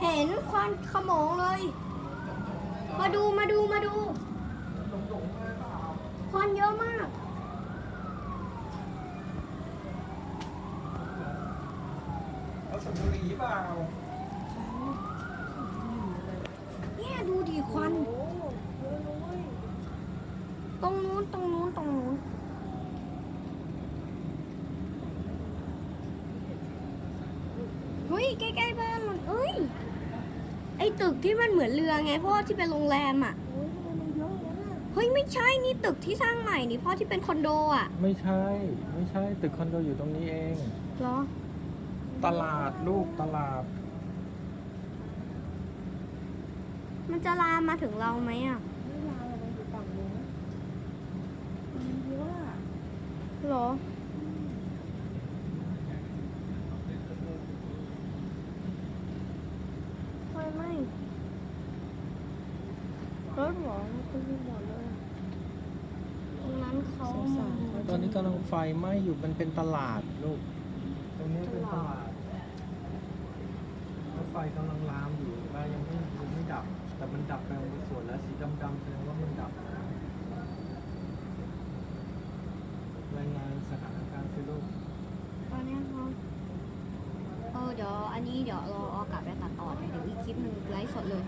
เห็นควันขโมงเลย มาดูมาดูมาดู ควันเยอะมากเขาสูบบุหรี่เปล่าเนี่ยดูดิควัน ตรงนู้นตรงนู้นตรงนู้นเฮ้ยใกล้ๆบ้านมันเอ้ยไอ ตึกที่มันเหมือนเรือไงเพราะว่าที่เป็นโรงแรมอะเฮ้ยไม่ใช่นี่ตึกที่สร้างใหม่นี่เพราะที่เป็นคอนโดอะไม่ใช่ ไม่ใช่ตึกคอนโดอยู่ตรงนี้เอง เหรอ ตลาดลูกตลาด มันจะลามมาถึงเราไหมอะไม่ลาเลยมันอยู่ฝั่งนู้นมันเยอะอะเหรอ ไฟไหม้รถเหรอมันเป็นหมดเลยตรงนั้นเขาตอนนี้กำลังไฟไหม้อยู่มันเป็นตลาดลูก ตรงนี้เป็นตลาดแล้วไฟกำลังลามอยู่ว่ายังไม่ยังไม่ดับ แต่มันดับไปบางส่วนแล้วสีดำๆแสดงว่ามันดับรายงานสถานการณ์สิลูกตอนนี้เขาเออเดี๋ยวอันนี้เดี๋ยวเราเอ ลิปหนึ่งไลฟ์สดเลย